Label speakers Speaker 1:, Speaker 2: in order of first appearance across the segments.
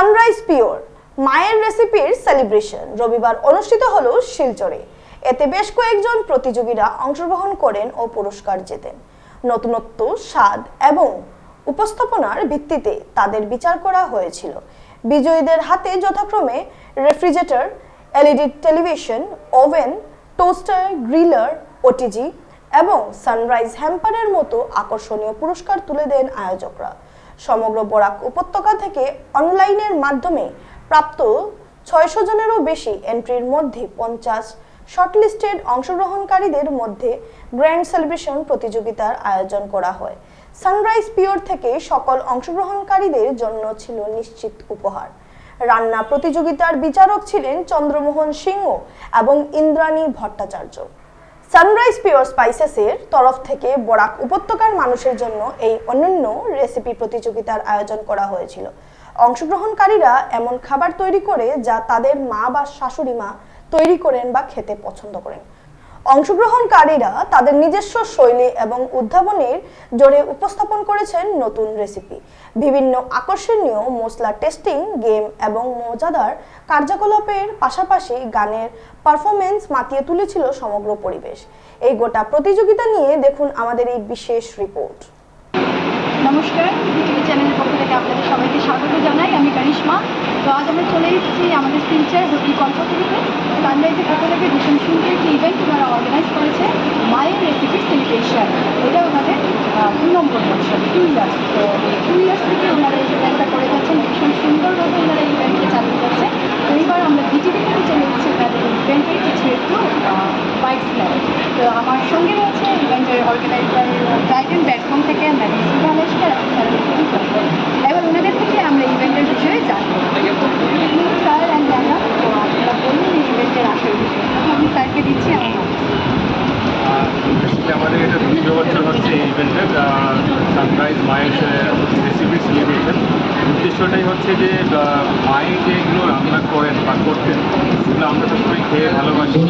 Speaker 1: Sunrise pure মায়ের রেসিপির celebration রবিবার অনুষ্ঠিত হলো শিলচরে। এতে বেশ কয়েকজন প্রতিযোগীরা অংশগ্রহণ করেন ও পুরস্কার জেতেন। নতুনত্ব, স্বাদ এবং উপস্থাপনার ভিত্তিতে তাদের বিচার করা হয়েছিল। বিজয়ীদের হাতে যথাক্রমে refrigerator LED television oven toaster griller OTG এবং সানরাইজ হ্যাম্পারের মতো আকর্ষণীয় পুরস্কার তুলে দেন আয়োজকরা। সমগ্র বরাক উপত্যকা থেকে অনলাইনের মাধ্যমে প্রাপ্ত ছয়শো জনেরও বেশি এন্ট্রির মধ্যে পঞ্চাশ শর্টলিস্টেড অংশগ্রহণকারীদের মধ্যে গ্র্যান্ড সেলিব্রেশন প্রতিযোগিতার আয়োজন করা হয়। সানরাইজ পিওর থেকে সকল অংশগ্রহণকারীদের জন্য ছিল নিশ্চিত উপহার। রান্না প্রতিযোগিতার বিচারক ছিলেন চন্দ্রমোহন সিংহ এবং ইন্দ্রাণী ভট্টাচার্য। সানরাইজ পিওর স্পাইসেসের তরফ থেকে বরাক উপত্যকার মানুষের জন্য এই অনন্য রেসিপি প্রতিযোগিতার আয়োজন করা হয়েছিল। অংশগ্রহণকারীরা এমন খাবার তৈরি করে যা তাদের মা বা শাশুড়ি মা তৈরি করেন বা খেতে পছন্দ করেন। অংশগ্রহণকারীরা তাদের নিজস্ব শৈলী এবং উদ্ভাবনের জোরে উপস্থাপন করেছেন নতুন রেসিপি বিভিন্ন আকর্ষণীয় মশলা টেস্টিং গেম এবং মজাদার কার্যকলাপের পাশাপাশি গানের পারফরমেন্স মাতিয়ে তুলেছিল সমগ্র পরিবেশ। এই গোটা প্রতিযোগিতা নিয়ে দেখুন আমাদের এই বিশেষ রিপোর্ট
Speaker 2: নমস্কার বিটিভি চ্যানেলের পক্ষ থেকে আপনাদের সবাইকে স্বাগত জানাই। আমি কারিশমা। তো আজ আমরা চলে এসেছি আমাদের শিলচর হোটেল কল্পতরুতে সানরাইজের পক্ষ থেকে ভীষণ সুন্দর একটি ইভেন্ট ওনারা অর্গানাইজ করেছে মায়ের রেসিপি সেলিব্রেশন এটা ওনাদের আহ, দু নম্বর বছর টু ইয়ার্স তো এই টু ইয়ার্স থেকে ওনারা এই ইভেন্টটা করে যাচ্ছেন ভীষণ সুন্দরভাবে ওনারা এই ইভেন্টকে চালিয়ে যাচ্ছে তো এইবার আমরা বিটিভি থেকে চলে এসেছি ওনাদের ইভেন্টের কিছু একটু বাইক তো আমার সঙ্গে রয়েছে ইভেন্টের অর্গানাইজার ড্রাইভেন প্ল্যাটফর্ম থেকে ম্যাডাম সুধালেশকর এবার ওনাদের থেকে আমরা ইভেন্টের বিষয়ে জানব। স্যার অ্যান্ড ম্যাডাম তো আপনারা বলুন ইভেন্টের আসল আমি স্যারকে দিচ্ছি।
Speaker 3: আমাদের এটা দ্বিতীয় বছর হচ্ছে ইভেন্টের সানরাইজ মায়ের উদ্দেশ্যটাই হচ্ছে যে মায়ে যেগুলো রান্না করেন বা করতেন সেগুলো আমরা সবসময় খেয়ে ভালোবাসি।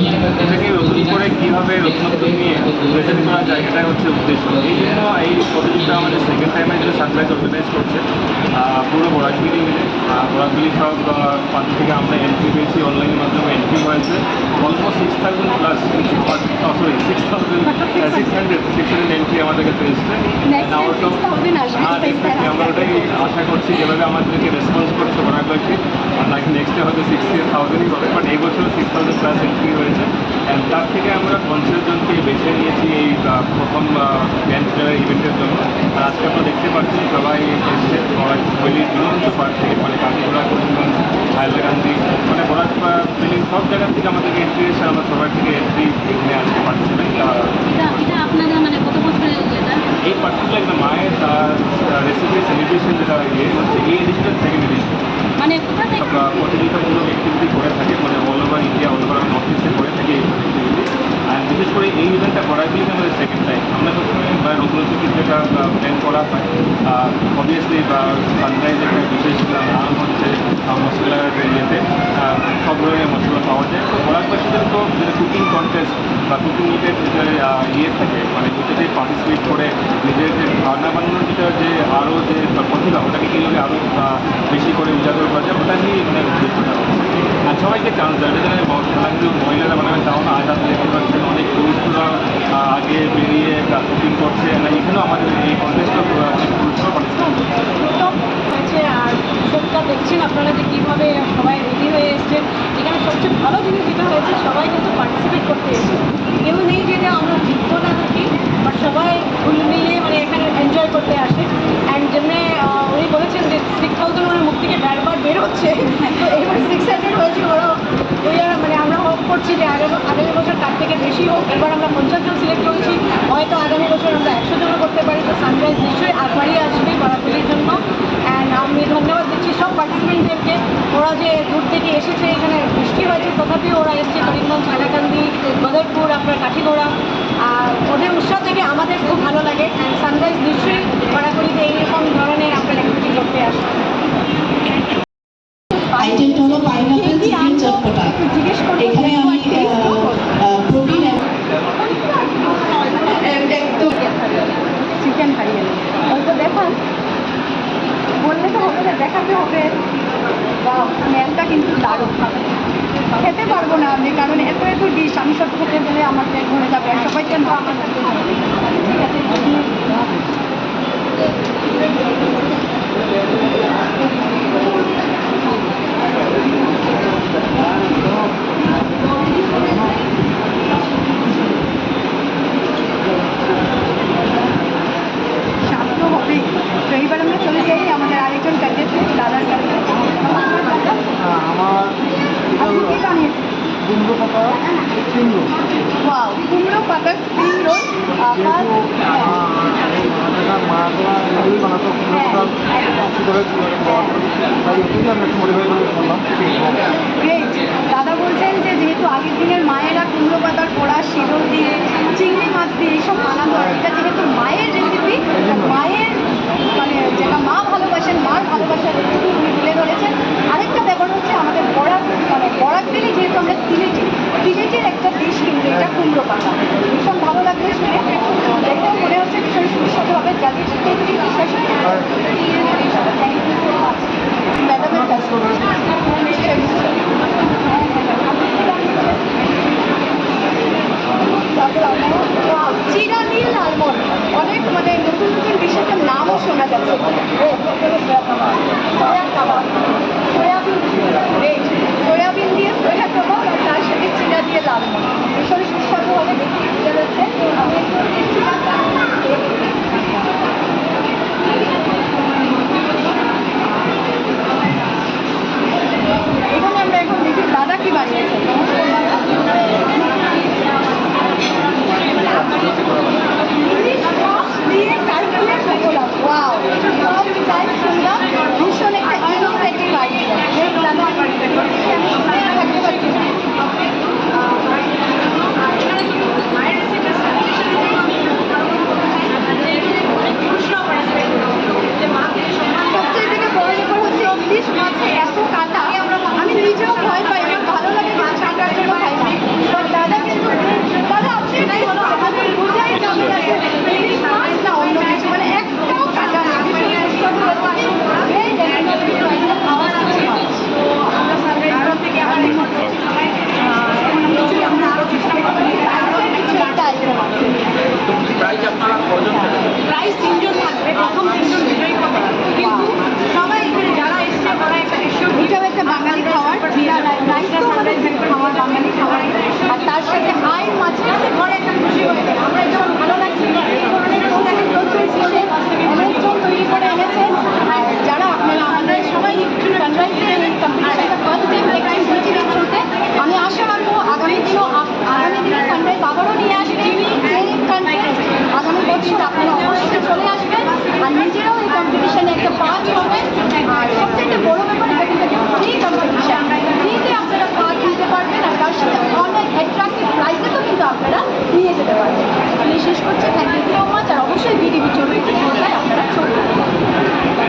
Speaker 3: এটাকে নতুন করে কীভাবে নতুনত্ব নিয়ে প্রেজেন্ট করা যায় এটাই হচ্ছে উদ্দেশ্য। এই জন্য এই প্রতিযোগিতা আমাদের সেকেন্ড টাইমে যে সানরাইজ অর্গানাইজ করছে পুরো বরাকবিলি মিলে বরাকবিলি সব প্রান্ত থেকে আমরা এন্ট্রি পেয়েছি অনলাইনের মাধ্যমে এন্ট্রি হয়েছে। Almost six thousand plus sorry six thousand six hundred six hundred entry আমাদের কাছে এসছে।
Speaker 2: Next
Speaker 3: And
Speaker 2: year
Speaker 3: our
Speaker 2: 6,000 আসবে, তাই
Speaker 3: definitely আমরা ওটাই আশা করছি যেভাবে আমাদেরকে রেসপন্স করছে আর নাকি নেক্সট ইয়ার হয়তো সিক্সটি থাউজেন্ডই হবে বাট এই বছর সিক্স থাউজেন্ড প্লাস এন্ট্রি হয়েছে। অ্যান্ড তার থেকে আমরা পঞ্চাশ জনকে বেছে নিয়েছি এই প্রথম ব্যান্ড ইভেন্টের জন্য। আর আজকে আপনারা দেখতে পাচ্ছেন সবাই এসছে শৈলীর বিভিন্ন পার্ট থেকে মানে কাঁচিপুরা করিমগঞ্জ হাইলাকান্দি মানে বরাক ফিলিং সব জায়গা থেকে আমাদেরকে এন্ট্রি এসে আমরা সবার থেকে এন্ট্রি এখানে আজকে পার্টিসিপেট
Speaker 4: মানে
Speaker 3: এই পার্টিকুলার একটা মায়ের রেসিপি সেলিব্রেশন যেটা ইয়ে হচ্ছে এই এডিশনের সেকেন্ড এডিশন
Speaker 4: মানে কোথা থেকে
Speaker 3: প্রতিযোগিতামূলক অ্যাক্টিভিটি করে থাকে মানে all over India all over north ইস্টে করে থাকে এই অ্যাক্টিভিটি আর বিশেষ করে এই ইভেন্টটা করাই গেলে আমাদের সেকেন্ড টাইম আমরা সবসময় বা নতুন নতুন কিছু একটা প্ল্যান করা হয় অবভিয়াসলি বা সানরাইজ একটা বিশেষ নাম হচ্ছে মশলার ইয়েতে সব ধরনের মশলা পাওয়া যায় তো বরাকবাসীদের তো যেটা কুকিং কন্টেস্ট বা কুকিং ইটের যে ইয়ে থাকে মানে ওইটাতে পার্টিসিপেট করে নিজের যে রান্না বান্নার যেটা যে আরও যে প্রতিভা ওটাকে কীভাবে আরও বেশি করা যায় ওটা নিয়ে মানে উদ্দেশ্যটা হচ্ছে আর সবাইকে চান্স দেয়। এটা যেন শুধু মহিলারা মানে আমি তাও না আজ আপনি দেখতে পাচ্ছেন অনেক পুরুষরা আগে বেরিয়ে কুকিং করছে। না এখানেও আমাদের এই কন্টেস্টটা অনেক পুরুষরা পার্টিসিপেট করছে
Speaker 2: উত্তম হয়েছে আর সবটা দেখছেন আপনারা যে কীভাবে সবাই রেডি হয়ে এসছেন এখানে সবচেয়ে ভালো জিনিস যেটা হয়েছে সবাই কিন্তু পার্টিসিপেট করতে এসেছে কেউ নেই যে না আমরা জিতবো না নাকি বাট সবাই ফুল মিলিয়ে মানে এখানে এনজয় করতে আসে অ্যান্ড যেমনি আহ, উনি বলেছেন যে সিক্স থাউজেন্ড ওনার মুখ থেকে বারবার বেরোচ্ছে তো এবার সিক্স হান্ড্রেড হয়েছে ওরা ওই আর মানে আমরা হোপ করছি যে আগামী আগামী বছর তার থেকে বেশি হোক এবার আমরা পঞ্চাশ জন সিলেক্ট করেছি হয়তো আগামী বছর আমরা একশো জনও করতে পারি তো সানরাইজ নিশ্চয়ই আর বাড়িয়ে আসবে বারাকুলির জন্য অ্যান্ড আমি ধন্যবাদ দিচ্ছি সব পার্টিসিপেন্টদেরকে ওরা যে দূর থেকে এসেছে এখানে বৃষ্টি হয়েছে তথাপিও ওরা এসেছে করিমগঞ্জ হাইলাকান্দি বদরপুর আপনার কাঠিগোড়া। আর ওদের উৎসাহ থেকে আমাদের খুব ভালো লাগে। অ্যান্ড সানরাইজ নিশ্চয়ই বারাকুলিতে এইরকম ধরনের আপনার অ্যাক্টিভিটি করতে আসবে।
Speaker 5: আইটেমটা হলো পাইনাপেল চিকেন চটপটা এখানে আমি প্রোটিন একদম।
Speaker 2: চিকেন হারিয়ে হয়তো দেখান বললে তো হবে না দেখাতে হবে। ম্যামটা কিন্তু দারুণ খাবে।
Speaker 3: খেতে পারব না আমি, কারণ এত এত ডিশ আমি সব খেতে গেলে আমার পেট ভরে যাবে, আর সবাই কেন আমার ঠিক আছে
Speaker 6: কুমড়ো পাতা কুমড়ো
Speaker 3: ওয়াও কুমড়ো পাতার স্প্রিং রোল
Speaker 6: বানাতো কুমড়ো পাতা বেশি করে তাই ওটাই আমি একটু মডিফাই করে করলাম
Speaker 3: গ্রেট দাদা বলছেন যে যেহেতু আগের দিনের মায়েরা কুমড়ো পাতার পোড়া শিরল দিয়ে চিংড়ি মাছ দিয়ে এইসব বানাতো এটা চিরানীল আলমন্ড অনেক মানে নতুন নতুন বিষয়টার নামও শোনা যাচ্ছে।